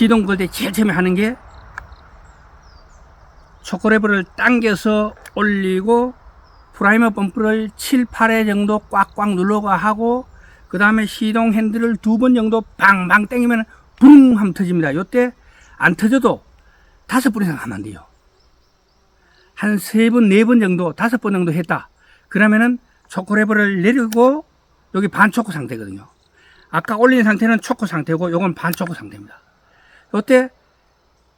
시동 걸 때 제일 처음에 하는 게 초코레버를 당겨서 올리고 프라이머 펌프를 7, 8회 정도 꽉꽉 눌러가 하고 그 다음에 시동 핸들을 두 번 정도 방방 당기면 붕 하면 터집니다. 요때 안 터져도 다섯 번 이상 하면 안 돼요. 한 세 번, 네 번 정도, 다섯 번 정도 했다. 그러면은 초코레버를 내리고 여기 반초코 상태거든요. 아까 올린 상태는 초코 상태고 요건 반초코 상태입니다. 요때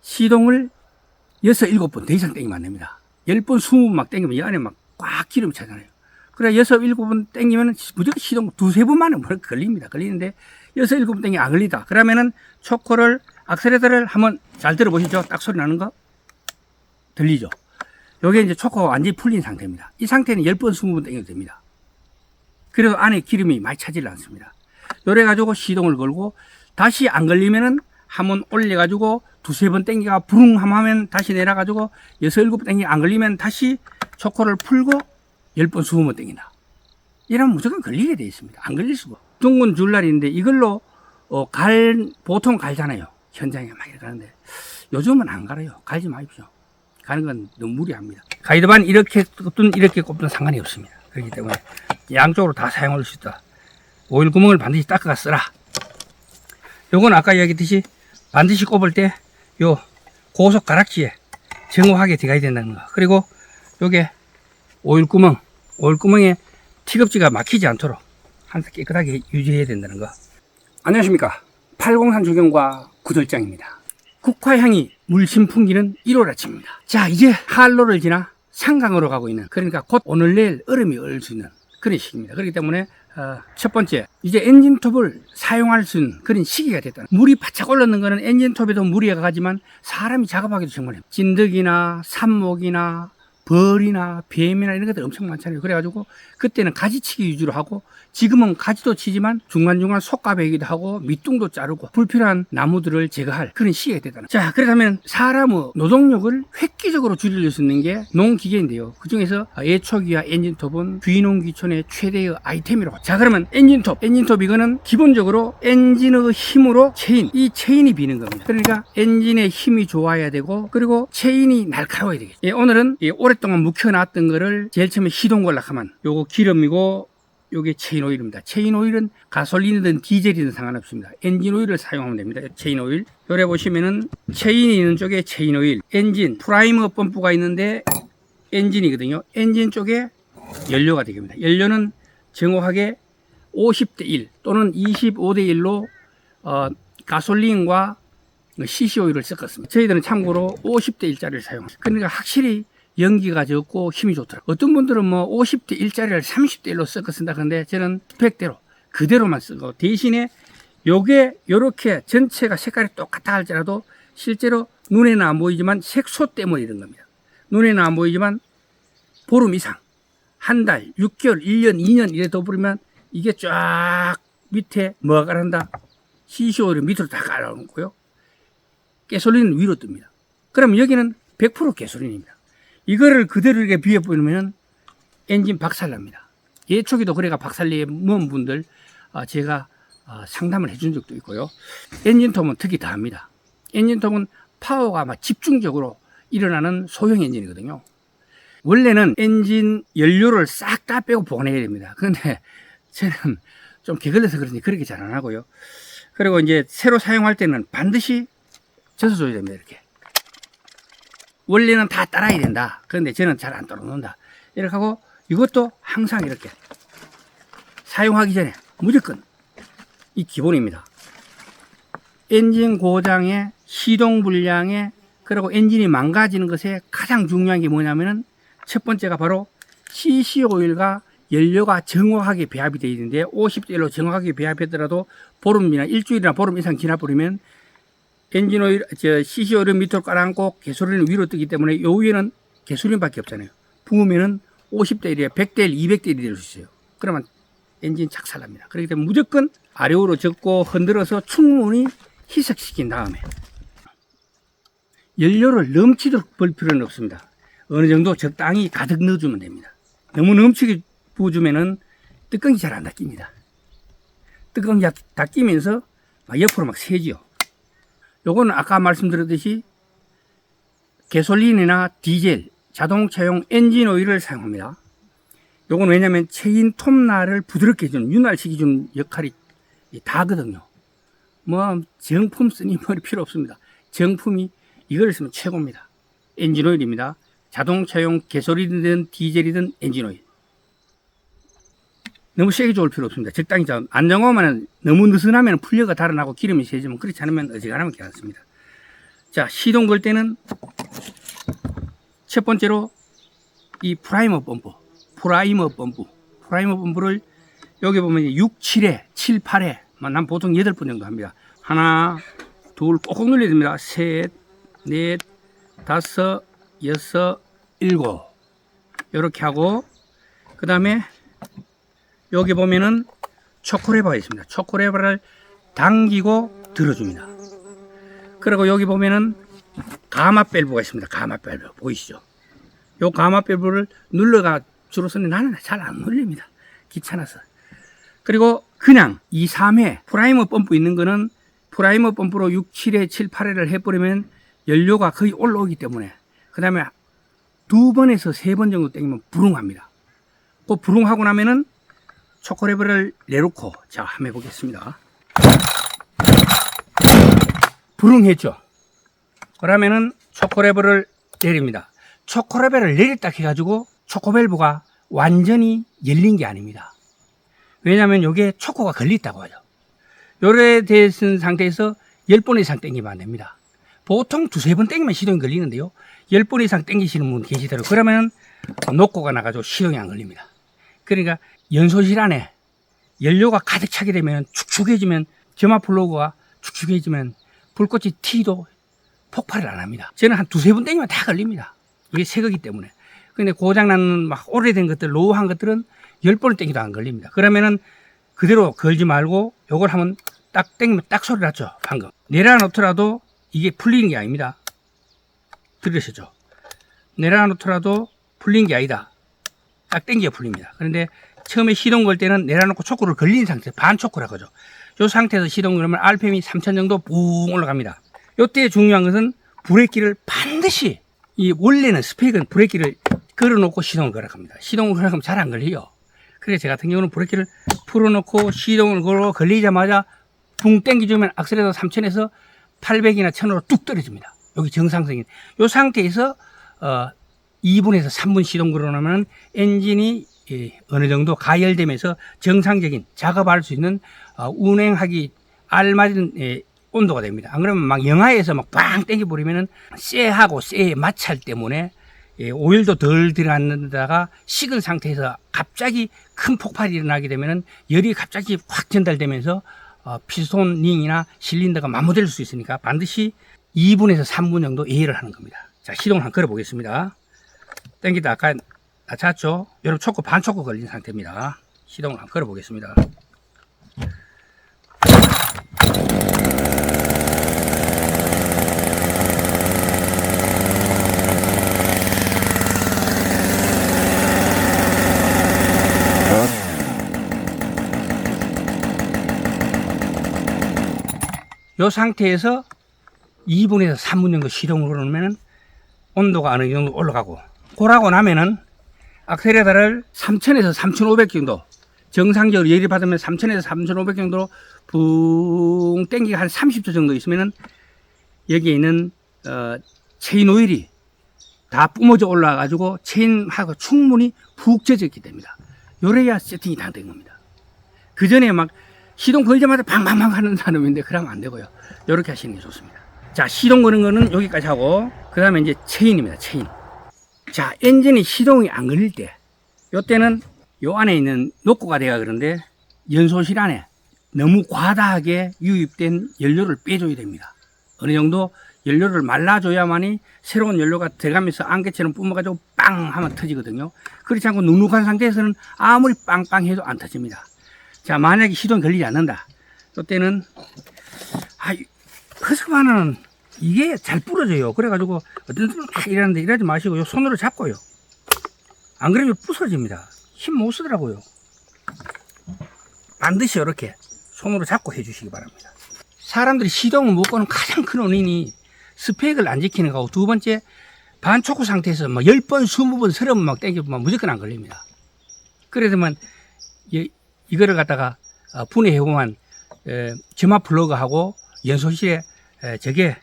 시동을 여섯, 일곱 번더 이상 땡기면 안 됩니다. 열 번, 스무 번막 땡기면 이 안에 막 꽉 기름이 차잖아요. 그래, 여섯, 일곱 번 땡기면 무조건 시동 두세 번만에 뭘 걸립니다. 걸리는데 여섯, 일곱 번 땡기 안 걸리다. 그러면은 초코를, 악셀레터를 한번 잘 들어보시죠. 딱 소리 나는 거. 들리죠? 요게 이제 초코가 완전히 풀린 상태입니다. 이 상태는 열 번, 스무 번 땡겨도 됩니다. 그래도 안에 기름이 많이 차질 않습니다. 요래 가지고 시동을 걸고 다시 안 걸리면은 한번 올려 가지고 두세 번 땡기가 부릉 하면 다시 내려 가지고 여섯 일곱 번 땡기 안 걸리면 다시 초코를 풀고 열 번 스무 번 땡긴다. 이러면 무조건 걸리게 돼 있습니다. 안 걸릴 수가. 둥근 줄날인데 이걸로 어, 갈 보통 갈잖아요. 현장에 막 가는데 요즘은 안 갈아요. 갈지 마십시오. 가는 건 너무 무리합니다. 가이드반 이렇게 꼽든 이렇게 꼽든 상관이 없습니다. 그렇기 때문에 양쪽으로 다 사용할 수 있다. 오일 구멍을 반드시 닦아가 쓰라. 요건 아까 이야기했듯이 반드시 꼽을 때 요 고속 가락지에 정확하게 들어가야 된다는 거. 그리고 요게 오일 구멍, 오일 구멍에 티겁지가 막히지 않도록 항상 깨끗하게 유지해야 된다는 거. 안녕하십니까. 803 조경과 구들장입니다. 국화향이 물씬 풍기는 1월 아침입니다. 자, 이제 한로를 지나 상강으로 가고 있는, 그러니까 곧 오늘 내일 얼음이 얼 수 있는 그런 시기입니다. 그렇기 때문에 어, 첫 번째, 이제 엔진톱을 사용할 수 있는 그런 시기가 됐다. 물이 바짝 올랐는 거는 엔진톱에도 물이 가지만 사람이 작업하기도 정말 힘들어요. 진드기나 산목이나 벌이나 뱀이나 이런 것들 엄청 많잖아요. 그래가지고 그때는 가지치기 위주로 하고 지금은 가지도 치지만 중간중간 속가베기도 하고 밑둥도 자르고 불필요한 나무들을 제거할 그런 시기가 됐다는. 자, 그렇다면 사람의 노동력을 획기적으로 줄일 수 있는 게 농기계인데요. 그 중에서 예초기와 엔진톱은 귀농귀촌의 최대의 아이템이라고. 자, 그러면 엔진톱. 엔진톱 이거는 기본적으로 엔진의 힘으로 체인, 이 체인이 비는 겁니다. 그러니까 엔진의 힘이 좋아야 되고 그리고 체인이 날카로워야 되겠죠. 예, 오늘은 예, 오랫 동안 묵혀놨던 거를 제일 처음에 시동 걸락하면 요거 기름이고 요게 체인 오일입니다. 체인 오일은 가솔린이든 디젤이든 상관없습니다. 엔진 오일을 사용하면 됩니다. 체인 오일. 요래 보시면은 체인이 있는 쪽에 체인 오일, 엔진, 프라이머 펌프가 있는데 엔진이거든요. 엔진 쪽에 연료가 되겠습니다. 연료는 정확하게 50대 1 또는 25대 1로 어, 가솔린과 CC 오일을 섞었습니다. 저희들은 참고로 50대 1짜리를 사용합니다. 그러니까 확실히 연기가 적고 힘이 좋더라고요. 어떤 분들은 뭐 50대 1짜리를 30대 1로 섞어 쓴다 그런데 저는 스펙대로 그대로만 쓰고 대신에 요게 요렇게 전체가 색깔이 똑같아 할지라도 실제로 눈에는 안 보이지만 색소 때문에 이런 겁니다. 눈에는 안 보이지만 보름 이상, 한 달, 6개월, 1년, 2년 이래 더 버리면 이게 쫙 밑에 뭐가 깔한다? CC오를 밑으로 다 깔아놓고요. 가솔린은 위로 뜹니다. 그럼 여기는 100% 가솔린입니다. 이거를 그대로 이렇게 비워 버리면 엔진 박살납니다. 예초기도 그래가 박살내는 분들 어, 제가 어, 상담을 해준 적도 있고요. 엔진톱은 특히 다 합니다. 엔진톱은 파워가 막 집중적으로 일어나는 소형 엔진이거든요. 원래는 엔진 연료를 싹 다 빼고 보내야 됩니다. 그런데 저는 좀 게을러서 그런지 그렇게 잘 안 하고요. 그리고 이제 새로 사용할 때는 반드시 젖어줘야 됩니다. 이렇게. 원래는 다 따라야 된다. 그런데 저는 잘 안 따라 놓는다. 이렇게 하고 이것도 항상 이렇게 사용하기 전에 무조건 이 기본입니다. 엔진 고장에 시동 불량에 그리고 엔진이 망가지는 것에 가장 중요한 게 뭐냐면은 첫 번째가 바로 CC 오일과 연료가 정확하게 배합이 되어 있는데 50대 1로 정확하게 배합했더라도 보름이나 일주일이나 보름 이상 지나버리면 엔진 오일, 저 CC 오일 밑으로 깔아앉고 개소리는 위로 뜨기 때문에 요 위에는 개소리밖에 없잖아요. 부으면은 50대 1에 100대 1, 200대 1이 될 수 있어요. 그러면 엔진 착살납니다. 그렇기 때문에 무조건 아래로 접고 흔들어서 충분히 희석시킨 다음에 연료를 넘치도록 벌 필요는 없습니다. 어느 정도 적당히 가득 넣어주면 됩니다. 너무 넘치게 부어주면은 뚜껑이 잘 안 닫힙니다. 뚜껑이 닫히면서 막 옆으로 막 새지요. 요거는 아까 말씀드렸듯이 가솔린이나 디젤, 자동차용 엔진 오일을 사용합니다. 요건 왜냐면 체인 톱날을 부드럽게 해주는 윤활시켜주는 역할이 다거든요. 뭐 정품 쓰니 머리 필요 없습니다. 정품이 이걸 쓰면 최고입니다. 엔진 오일입니다. 자동차용 가솔린이든 디젤이든 엔진 오일. 너무 세게 좋을 필요 없습니다. 적당히 좀 안정화만 너무 느슨하면 풀려가 달아나고 기름이 새지만 그렇지 않으면 어지간하면 괜찮습니다. 자 시동 걸 때는 첫 번째로 이 프라이머 펌프, 프라이머 펌프, 프라이머 펌프를 여기 보면 6, 7회, 7, 8회, 난 보통 8번 정도 합니다. 하나, 둘, 꼭꼭 눌러야 됩니다. 셋, 넷, 다섯, 여섯, 일곱. 이렇게 하고, 그 다음에 여기 보면은 초코레버가 있습니다. 초코레버를 당기고 들어줍니다. 그리고 여기 보면은 가마 밸브가 있습니다. 가마 밸브 보이시죠? 요 가마 밸브를 눌러가 주로서는 나는 잘 안 눌립니다. 귀찮아서. 그리고 그냥 2, 3회 프라이머 펌프 있는 거는 프라이머 펌프로 6, 7회, 7, 8회를 해버리면 연료가 거의 올라오기 때문에 그 다음에 두 번에서 세 번 정도 땡기면 불응합니다. 그 불응하고 나면은 초코레버를 내놓고 자 한번 해보겠습니다. 불응했죠. 그러면은 초코레버를 내립니다. 초코레버를 내렸다 해가지고 초코밸브가 완전히 열린 게 아닙니다. 왜냐하면 이게 초코가 걸렸다고 하죠. 요래 된 상태에서 10번 이상 땡기면 안 됩니다. 보통 두세 번 땡기면 시동이 걸리는데요. 10번 이상 땡기시는 분 계시더라고요. 그러면 녹고가 나가지고 시동이 안 걸립니다. 그러니까 연소실 안에 연료가 가득 차게 되면 축축해지면 점화 플러그가 축축해지면 불꽃이 튀도 폭발을 안 합니다. 저는 한 두세 번 땡기면 다 걸립니다. 이게 새 거기 때문에. 근데 고장나는 막 오래된 것들, 로우한 것들은 열 번을 땡기도 안 걸립니다. 그러면은 그대로 걸지 말고 요걸 한번 딱 땡기면 딱 소리 났죠. 방금. 내려놓더라도 이게 풀리는 게 아닙니다. 들으셨죠? 내려놓더라도 풀린 게 아니다. 딱 땡겨 풀립니다. 그런데 처음에 시동 걸 때는 내려놓고 초코를 걸린 상태, 반 초코라 그러죠. 요 상태에서 시동 걸으면 RPM이 3000 정도 붕 올라갑니다. 요때 중요한 것은 브레이크를 반드시 이 원래는 스펙은 브레이크를 걸어놓고 시동을 걸어 갑니다. 시동을 걸어 가면 잘 안 걸려요. 그래서 제 같은 경우는 브레이크를 풀어놓고 시동을 걸어 걸리자마자 붕 땡겨주면 악셀레터 3000에서 800이나 1000으로 뚝 떨어집니다. 여기 정상적인. 요 상태에서 어 2분에서 3분 시동 걸어놓으면 엔진이 예, 어느 정도 가열되면서 정상적인 작업할 수 있는 어, 운행하기 알맞은 예, 온도가 됩니다. 안 그러면 막 영하에서 막 빵 땡겨 버리면은 쇠하고 쇠의 마찰 때문에 예, 오일도 덜 들어갔는데다가 식은 상태에서 갑자기 큰 폭발이 일어나게 되면은 열이 갑자기 확 전달되면서 어, 피스톤 링이나 실린더가 마모될 수 있으니까 반드시 2분에서 3분 정도 예의를 하는 겁니다. 자, 시동을 한번 걸어 보겠습니다. 땡기다 아까 낮췄죠? 여러분 초코 반 초코 걸린 상태입니다. 시동을 한번 걸어 보겠습니다. 이 상태에서 2분에서 3분 정도 시동을 걸어놓으면 온도가 어느 정도 올라가고 그러고 나면은 악셀레다를 3000에서 3500 정도 정상적으로 열이 받으면 3000에서 3500 정도로 붕 땡기가 한 30초 정도 있으면은 여기에 있는 어, 체인 오일이 다 뿜어져 올라가지고 체인하고 충분히 푹 젖었기 됩니다. 요래야 세팅이 다 된 겁니다. 그 전에 막 시동 걸자마자 방방방 하는 사람인데 그러면 안 되고요. 요렇게 하시는 게 좋습니다. 자, 시동 거는 거는 여기까지 하고 그 다음에 이제 체인입니다. 체인. 자, 엔진이 시동이 안 걸릴 때, 요때는 요 안에 있는 녹고가 돼가 그런데 연소실 안에 너무 과다하게 유입된 연료를 빼줘야 됩니다. 어느 정도 연료를 말라줘야만이 새로운 연료가 들어가면서 안개처럼 뿜어가지고 빵 하면 터지거든요. 그렇지 않고 눅눅한 상태에서는 아무리 빵빵 해도 안 터집니다. 자, 만약에 시동이 걸리지 않는다. 요때는, 아, 허스만은 이게 잘 부러져요. 그래가지고 어떤 분은 막 이러는데 이러지 마시고 요 손으로 잡고요. 안 그러면 부서집니다. 힘 못 쓰더라고요. 반드시 이렇게 손으로 잡고 해주시기 바랍니다. 사람들이 시동을 못 거는 가장 큰 원인이 스펙을 안 지키는 거고 두 번째 반초코 상태에서 막 10번, 20번, 30번 막 땡기면 무조건 안 걸립니다. 그래도만 이, 이거를 갖다가 어, 분해해보면 에, 점화 플러그하고 연소실에 에, 저게 어,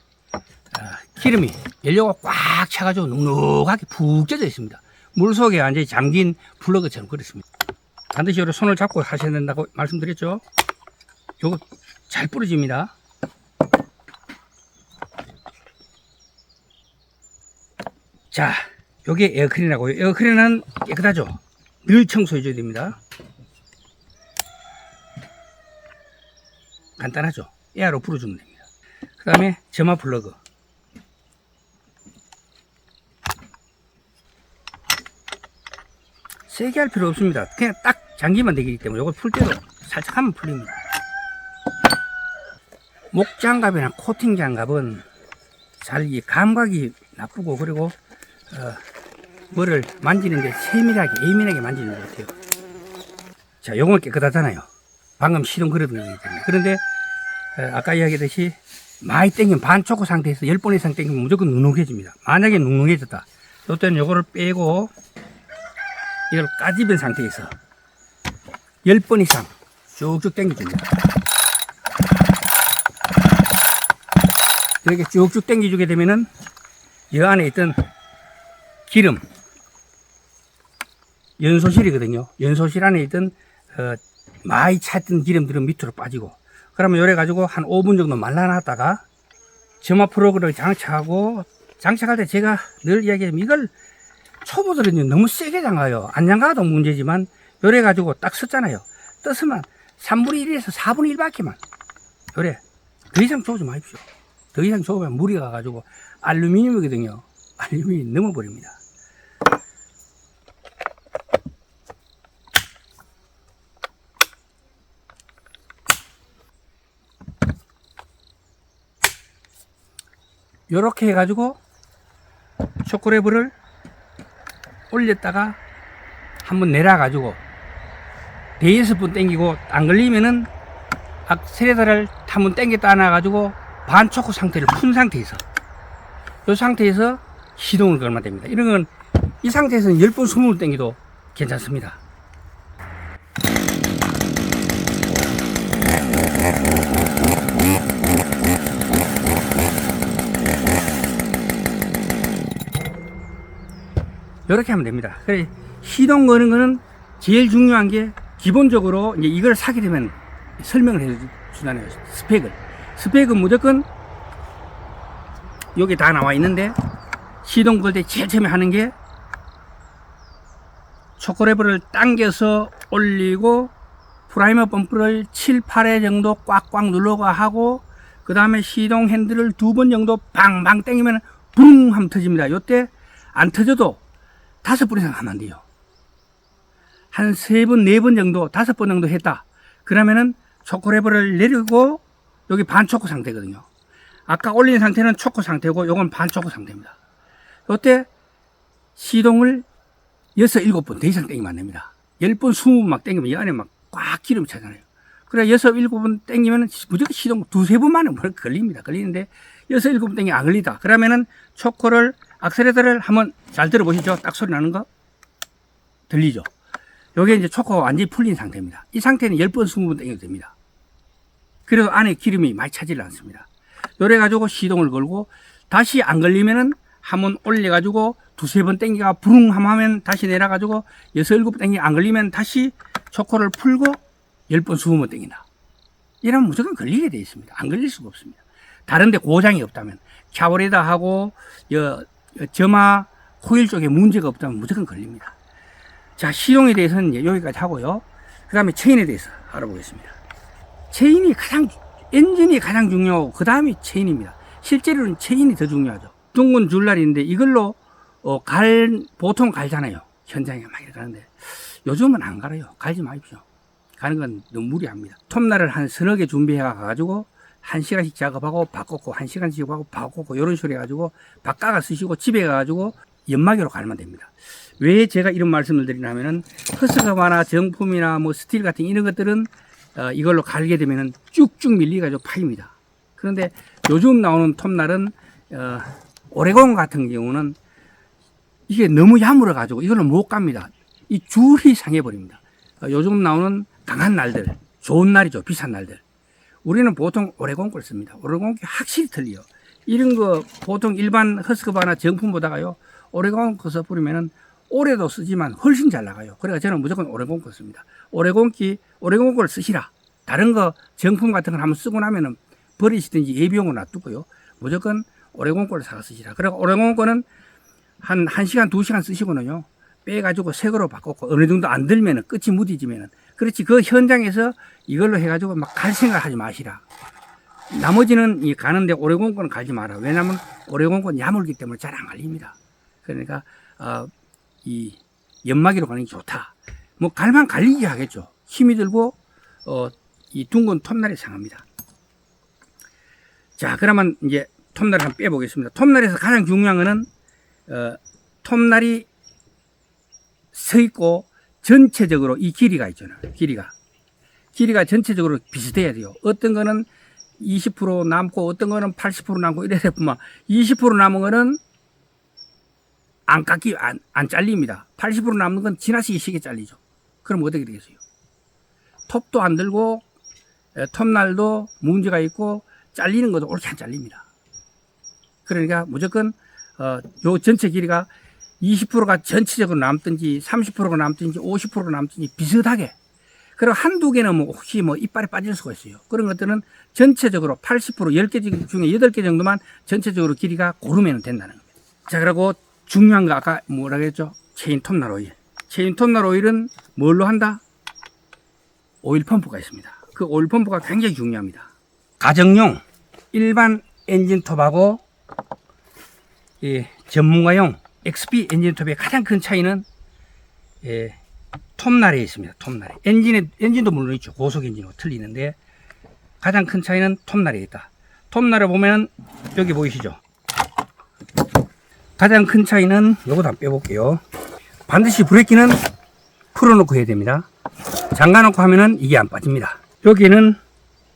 기름이 연료가 꽉 차가지고 눅눅하게 푹 젖어 있습니다. 물 속에 완전히 잠긴 플러그처럼 그렇습니다. 반드시 손을 잡고 하셔야 된다고 말씀드렸죠. 요거 잘 부러집니다. 자, 요게 에어클린이라고요. 에어클린은 깨끗하죠. 늘 청소해줘야 됩니다. 간단하죠. 에어로 불어주면 됩니다. 그 다음에 점화 플러그. 세게 할 필요 없습니다. 그냥 딱 잠기만 되기 때문에 이걸 풀 때도 살짝 하면 풀립니다. 목 장갑이나 코팅 장갑은 잘 이 감각이 나쁘고 그리고 어, 뭐를 만지는데 세밀하게 예민하게 만지는 것 같아요. 자, 요건 깨끗하잖아요. 방금 시동 걸어둔 거기 때문에. 그런데 어, 아까 이야기했듯이 많이 땡기면 반초코 상태에서 10번 이상 땡기면 무조건 눅눅해집니다. 만약에 눅눅해졌다. 이때는 요거를 빼고 이걸 까집은 상태에서 10번 이상 쭉쭉 당겨줍니다. 이렇게 쭉쭉 당겨주게 되면은 이 안에 있던 기름, 연소실이거든요. 연소실 안에 있던 어, 많이 찼던 기름들은 밑으로 빠지고 그러면 요래 가지고 한 5분 정도 말라놨다가 점화 프로그램을 장착하고 장착할 때 제가 늘 이야기하면 이걸 초보들은 너무 세게 장가요. 안 장가도 문제지만 요래 가지고 딱 썼잖아요. 떴으면 3분의 1에서 4분의 1밖에만 요래 더 이상 줘지 마십시오. 더 이상 줘보면 물이 가가지고 알루미늄이거든요. 알루미늄이 넘어버립니다. 요렇게 해가지고 초콜릿을 올렸다가 한번 내려가지고 대여섯 번 땡기고 안 걸리면은 악셀레다를 한번 땡겼다 놔가지고 반초코 상태를 푼 상태에서 이 상태에서 시동을 걸면 됩니다. 이런 건 이 상태에서는 10번, 20번 땡겨도 괜찮습니다. 이렇게 하면 됩니다. 그래 시동 거는 거는 제일 중요한 게 기본적으로 이제 이걸 사게 되면 설명을 해 주잖아요. 스펙을. 스펙은 무조건 여기 다 나와 있는데 시동 걸 때 제일 처음에 하는 게 초코레버를 당겨서 올리고 프라이머 펌프를 7, 8회 정도 꽉꽉 눌러가 하고 그 다음에 시동 핸들을 두 번 정도 방방 땡기면 붕 하면 터집니다. 요때 안 터져도 다섯 번 이상 하면 안 돼요. 한 세 번, 네 번 정도, 다섯 번 정도 했다. 그러면은 초코레버를 내리고 여기 반초코 상태거든요. 아까 올린 상태는 초코 상태고 요건 반초코 상태입니다. 요때 시동을 여섯, 일곱 번더 이상 땡기면 안 됩니다. 열 번, 스무 번막 땡기면 이 안에 막 꽉 기름이 차잖아요. 그래 여섯, 일곱 번 땡기면 무조건 시동 두세 번만에 뭘 걸립니다. 걸리는데 여섯, 일곱 번 땡기 안 걸리다. 그러면은 초코를 악셀레터를 한번 잘 들어보시죠. 딱 소리 나는 거 들리죠. 요게 이제 초코가 완전히 풀린 상태입니다. 이 상태는 10번, 20번 땡겨도 됩니다. 그래도 안에 기름이 많이 차지를 않습니다. 요래 가지고 시동을 걸고 다시 안 걸리면은 한번 올려 가지고 두세 번 땡기가 부릉 하면 다시 내려 가지고 여섯 일곱 번 땡기 안 걸리면 다시 초코를 풀고 10번, 20번 땡긴다. 이러면 무조건 걸리게 되어 있습니다. 안 걸릴 수가 없습니다. 다른데 고장이 없다면 샤워레다 하고 점화 코일 쪽에 문제가 없다면 무조건 걸립니다. 자, 시동에 대해서는 여기까지 하고요. 그 다음에 체인에 대해서 알아보겠습니다. 체인이 가장, 엔진이 가장 중요하고, 그 다음이 체인입니다. 실제로는 체인이 더 중요하죠. 둥근 줄날인데 이걸로, 어, 갈, 보통 갈잖아요. 현장에 막 이렇게 가는데. 요즘은 안 갈아요. 갈지 마십시오. 가는 건 너무 무리합니다. 톱날을 한 서너 개 준비해 가지고, 한 시간씩 작업하고 바꿨고, 한 시간씩 하고 바꿨고, 이런 식으로 해가지고, 바꿔가 쓰시고, 집에 가가지고, 연마기로 갈면 됩니다. 왜 제가 이런 말씀을 드리냐면은 허스가마나 정품이나 뭐 스틸 같은 이런 것들은 어, 이걸로 갈게 되면은 쭉쭉 밀리가지고 파입니다. 그런데 요즘 나오는 톱날은 어, 오레곤 같은 경우는 이게 너무 야물어 가지고 이거는 못 갑니다. 이 줄이 상해 버립니다. 어, 요즘 나오는 강한 날들, 좋은 날이죠. 비싼 날들. 우리는 보통 오레곤 걸 씁니다. 오레곤 게 확실히 틀려. 이런 거 보통 일반 허스크바나 정품보다가요. 오레곤 거서 뿌리면은 올해도 쓰지만 훨씬 잘 나가요. 그래서 저는 무조건 오레곤 거 씁니다. 오레곤기, 오레곤 걸 쓰시라. 다른 거 정품 같은 걸 한번 쓰고 나면은 버리시든지 예비용으로 놔두고요. 무조건 오레곤 거를 사서 쓰시라. 그리고 오레곤 거는 한 1시간, 2시간 쓰시고는요. 빼가지고 새 거로 바꿨고 어느 정도 안 들면은 끝이 무디지면은 그렇지 그 현장에서 이걸로 해가지고 막 갈 생각 하지 마시라. 나머지는 이 가는데 오레곤 거는 갈지 마라. 왜냐하면 오레곤 거는 야물기 때문에 잘 안 갈립니다. 그러니까 어, 이 연마기로 가는 게 좋다. 뭐 갈만 갈리게 하겠죠. 힘이 들고 어, 이 둥근 톱날이 상합니다. 자, 그러면 이제 톱날을 한번 빼보겠습니다. 톱날에서 가장 중요한 거는 어, 톱날이 서 있고 전체적으로 이 길이가 있잖아요. 길이가. 길이가 전체적으로 비슷해야 돼요. 어떤 거는 20% 남고 어떤 거는 80% 남고 이래서 보면 20% 남은 거는 안 깎기, 안, 안 잘립니다. 80% 남는 건 지나치게 시게 잘리죠. 그럼 어떻게 되겠어요? 톱도 안 들고, 에, 톱날도 문제가 있고, 잘리는 것도 옳게 안 잘립니다. 그러니까 무조건, 어, 요 전체 길이가 20%가 전체적으로 남든지, 30%가 남든지, 50%가 남든지 비슷하게. 그리고 한두 개는 뭐 혹시 뭐 이빨이 빠질 수가 있어요. 그런 것들은 전체적으로 80% 10개 중에 8개 정도만 전체적으로 길이가 고르면 된다는 겁니다. 자, 그리고 중요한 거 아까 뭐라 그랬죠? 체인 톱날 오일. 체인 톱날 오일은 뭘로 한다? 오일 펌프가 있습니다. 그 오일 펌프가 굉장히 중요합니다. 가정용 일반 엔진 톱하고 이 전문가용 XP 엔진톱의 가장 큰 차이는 예, 톱날에 있습니다. 톱날에 엔진에 엔진도 물론 있죠. 고속 엔진하고 틀리는데 가장 큰 차이는 톱날에 있다. 톱날을 보면은 여기 보이시죠? 가장 큰 차이는 요거도 한번 빼볼게요. 반드시 브레이크는 풀어놓고 해야 됩니다. 잠가놓고 하면은 이게 안 빠집니다. 여기는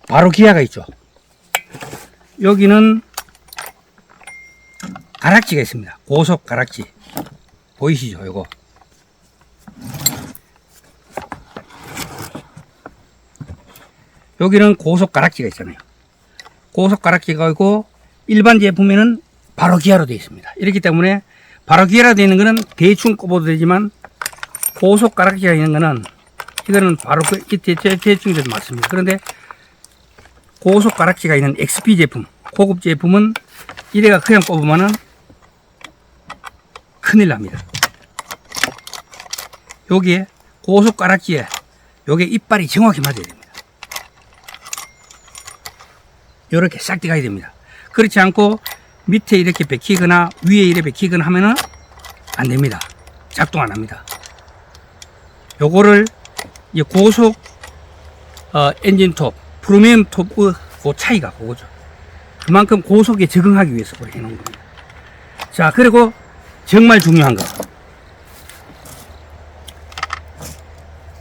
바로 기아가 있죠. 여기는 가락지가 있습니다. 고속 가락지. 보이시죠? 요거. 여기는 고속 가락지가 있잖아요. 고속 가락지가 있고 일반 제품에는 바로 기아로 되어 있습니다. 이렇기 때문에 바로 기아로 되어 있는 거는 대충 꼽아도 되지만 고속 가락지가 있는 거는 이거는 바로 그, 대충 돼도 맞습니다. 그런데 고속 가락지가 있는 XP 제품, 고급 제품은 이래가 그냥 꼽으면은 큰일 납니다. 여기에 고속 가락지에 요게 이빨이 정확히 맞아야 됩니다. 요렇게 싹 들어가야 됩니다. 그렇지 않고 밑에 이렇게 베끼거나 위에 이렇게 베끼거나 하면은 안 됩니다. 작동 안 합니다. 요거를 이 고속 어, 엔진 톱, 프리미엄 톱의 그 차이가 그거죠. 그만큼 고속에 적응하기 위해서 그렇게 해놓은 겁니다. 자, 그리고 정말 중요한 거.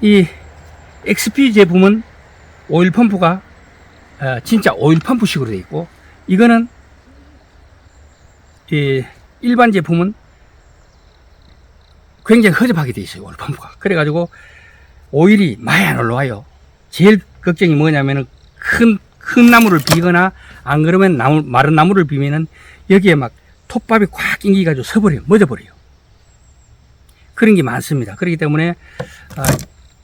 이 XP 제품은 오일 펌프가 어, 진짜 오일 펌프식으로 되어 있고 이거는 이 일반 제품은 굉장히 허접하게 되어 있어요 오일 펌프가 그래가지고 오일이 많이 안 올라와요 제일 걱정이 뭐냐면은 큰, 큰 나무를 비거나 안 그러면 나무, 마른 나무를 비면은 여기에 막 톱밥이 꽉 낑기가지고 서버려요 멎어버려요 그런 게 많습니다 그렇기 때문에 아,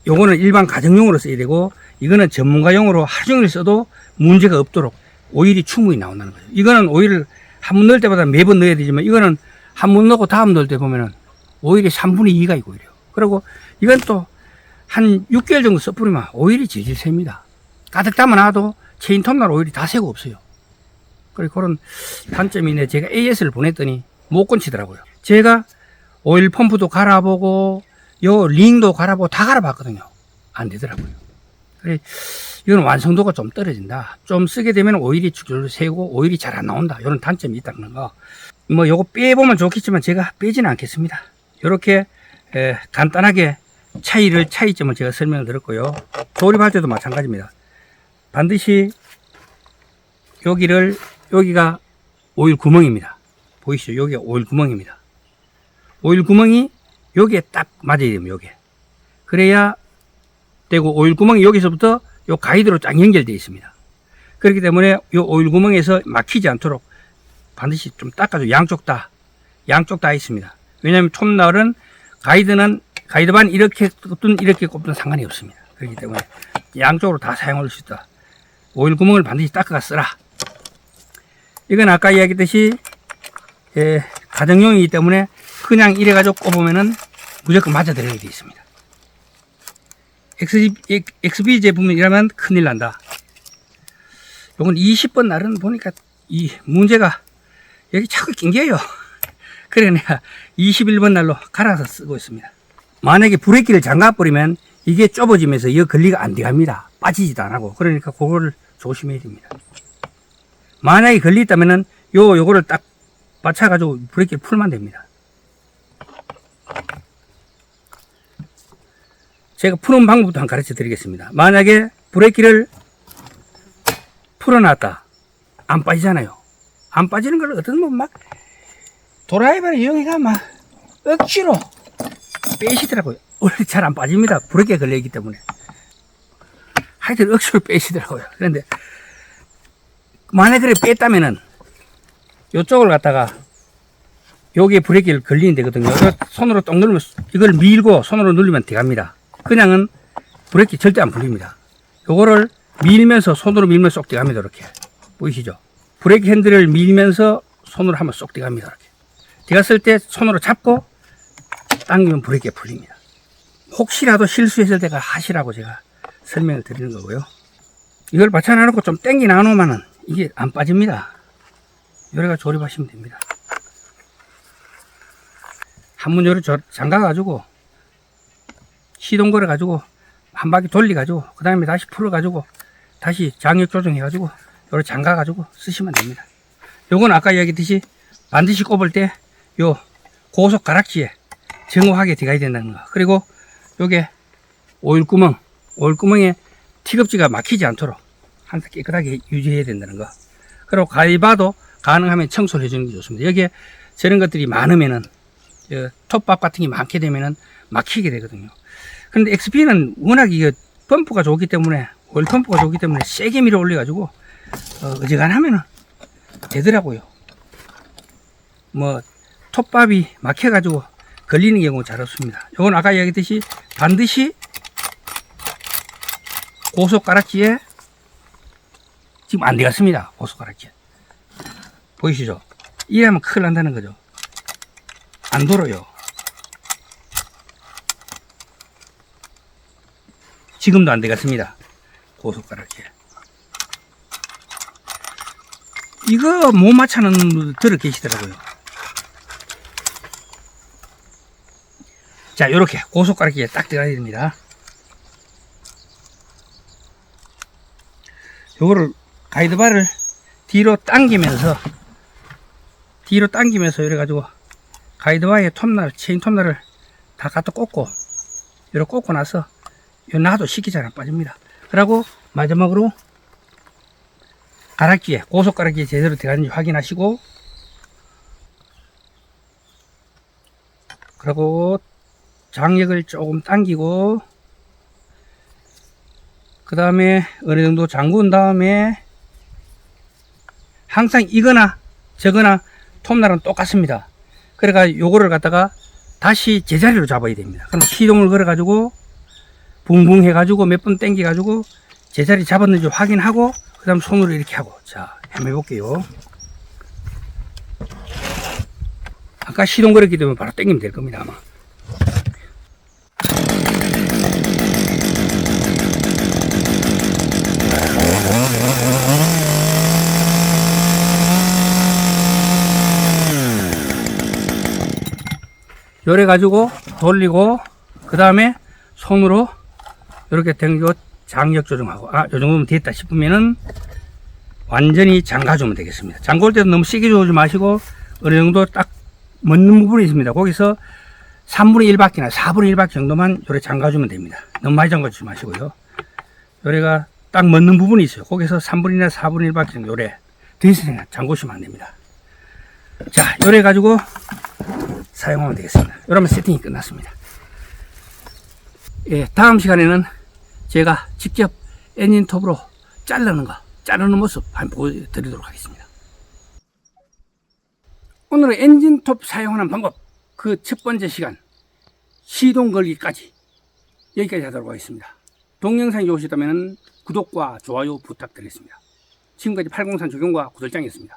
요거는 일반 가정용으로 써야 되고 이거는 전문가용으로 하루 종일 써도 문제가 없도록 오일이 충분히 나온다는 거죠. 이거는 오일을 한 번 넣을 때보다 매번 넣어야 되지만 이거는 한 번 넣고 다음 넣을 때 보면은 오일이 3분의 2가 있고 이래요. 그리고 이건 또 한 6개월 정도 써뿌리면 오일이 질질 셉니다. 가득 담아놔도 체인 톱날 오일이 다 새고 없어요. 그리고 그런 단점이 있네. 제가 AS를 보냈더니 못 건치더라고요. 제가 오일 펌프도 갈아보고 요 링도 갈아보고 다 갈아봤거든요. 안 되더라고요. 그래, 이건 완성도가 좀 떨어진다. 좀 쓰게 되면 오일이 줄줄 새고 오일이 잘 안 나온다. 이런 단점이 있다는 거. 뭐 요거 빼보면 좋겠지만 제가 빼지는 않겠습니다. 이렇게 간단하게 차이를 차이점을 제가 설명을 드렸고요. 조립할 때도 마찬가지입니다. 반드시 여기를 여기가 오일 구멍입니다. 보이시죠? 여기가 오일 구멍입니다. 오일 구멍이 여기에 딱 맞아야 됩니다. 여기에. 그래야 되고 오일 구멍이 여기서부터 요 가이드로 쫙 연결되어 있습니다. 그렇기 때문에 요 오일 구멍에서 막히지 않도록 반드시 좀 닦아줘. 양쪽 다. 양쪽 다 있습니다. 왜냐하면 톱날은 가이드는 가이드반 이렇게 꼽든 이렇게 꼽든 상관이 없습니다. 그렇기 때문에 양쪽으로 다 사용할 수 있다. 오일 구멍을 반드시 닦아가 쓰라. 이건 아까 이야기했듯이 예, 가정용이기 때문에 그냥 이래 가지고 꼽으면은 무조건 맞아 들어가게 되어 있습니다. XB, XB 제품이라면 큰일 난다. 요건 20번 날은 보니까 이 문제가 여기 자꾸 낑겨요. 그래 내가 21번 날로 갈아서 쓰고 있습니다. 만약에 브레이크를 잠가버리면 이게 좁아지면서 이 걸리가 안 들어갑니다. 빠지지도 안 하고. 그러니까 그거를 조심해야 됩니다. 만약에 걸리다면은 요, 요거를 딱 맞춰가지고 브레이크를 풀면 됩니다. 제가 푸는 방법도 한 가르쳐 드리겠습니다. 만약에 브레이크를 풀어놨다. 안 빠지잖아요. 안 빠지는 걸 어떤 분막 드라이버를 이용해가 막 억지로 빼시더라고요. 원래 잘 안 빠집니다. 브레이크에 걸려있기 때문에. 하여튼 억지로 빼시더라고요. 그런데 만약에 그래 뺐다면은 요쪽을 갖다가 여기에 브레이크를 걸리는 데거든요. 손으로 똥 누르면 이걸 밀고 손으로 누르면 들어갑니다. 그냥은 브레이크 절대 안 풀립니다. 요거를 밀면서 손으로 밀면 쏙 들어갑니다. 이렇게 보이시죠? 브레이크 핸들을 밀면서 손으로 하면 쏙 들어갑니다. 이렇게 들어갔을 때 손으로 잡고 당기면 브레이크가 풀립니다. 혹시라도 실수했을 때가 하시라고 제가 설명을 드리는 거고요. 이걸 받쳐놔놓고 좀 땡기 나누면은 이게 안 빠집니다. 요래가 조립하시면 됩니다. 한문 요래 잠가가지고 시동 걸어가지고 한 바퀴 돌려가지고 그 다음에 다시 풀어가지고 다시 장력 조정해가지고 요래 잠가가지고 쓰시면 됩니다. 요건 아까 이야기했듯이 반드시 꼽을 때 요 고속 가락지에 정확하게 들어가야 된다는 거. 그리고 요게 오일구멍, 오일구멍에 티겁지가 막히지 않도록 항상 깨끗하게 유지해야 된다는 거. 그리고 가위바도 가능하면 청소를 해주는 게 좋습니다. 여기에 저런 것들이 많으면은 저 톱밥 같은 게 많게 되면은 막히게 되거든요. 그런데 XP는 워낙 이게 펌프가 좋기 때문에 오일 펌프가 좋기 때문에 세게 밀어 올려가지고 어, 어지간하면은 되더라고요. 뭐 톱밥이 막혀가지고 걸리는 경우 잘 없습니다. 이건 아까 이야기했듯이 반드시 고속 가락지에 지금 안 들어갔습니다. 고속 가락지에 보이시죠? 이러면 큰일 난다는 거죠. 안 돌아요. 지금도 안 들어갔습니다. 고속 가락지에 이거 못 맞춰는 분들 계시더라고요. 자, 요렇게 고속가락기에 딱 들어가야 됩니다. 요거를 가이드바를 뒤로 당기면서 뒤로 당기면서 이래 가지고 가이드바의 톱날, 체인 톱날을 다 갖다 꽂고 이렇게 꽂고 나서 요 놔도 쉽게 잘안 빠집니다. 그리고 마지막으로 가락기에 고속 가락기에 제대로 들어가는지 확인하시고 그리고 장력을 조금 당기고 그 다음에 어느 정도 잠근 다음에 항상 이거나 저거나 톱날은 똑같습니다. 그러니까 요거를 갖다가 다시 제자리로 잡아야 됩니다. 그럼 시동을 걸어 가지고 붕붕 해 가지고 몇번 당겨 가지고 제자리 잡았는지 확인하고 그 다음 손으로 이렇게 하고 자 한번 해볼게요. 아까 시동 걸었기 때문에 바로 당기면 될 겁니다 아마. 요래 가지고 돌리고 그 다음에 손으로 이렇게 당기고 장력 조정하고 아 요 정도면 됐다 싶으면은 완전히 잠가주면 되겠습니다. 잠글 때도 너무 세게 조지 마시고 어느 정도 딱 맞는 부분이 있습니다. 거기서 3분의 1바퀴나 4분의 1바퀴 정도만 요래 잠가주면 됩니다. 너무 많이 잠가주지 마시고요. 요래가 딱 맞는 부분이 있어요. 거기서 3분이나 4분의 1바퀴 정도 요래 대신에 잠그시면 안 됩니다. 자, 요래 가지고 사용하면 되겠습니다. 이러면 세팅이 끝났습니다. 예, 다음 시간에는 제가 직접 엔진 톱으로 자르는 거, 자르는 모습 한번 보여드리도록 하겠습니다. 오늘은 엔진 톱 사용하는 방법, 그 첫 번째 시간, 시동 걸기까지 여기까지 하도록 하겠습니다. 동영상이 좋으셨다면 구독과 좋아요 부탁드리겠습니다. 지금까지 803 조경과 구들장이었습니다.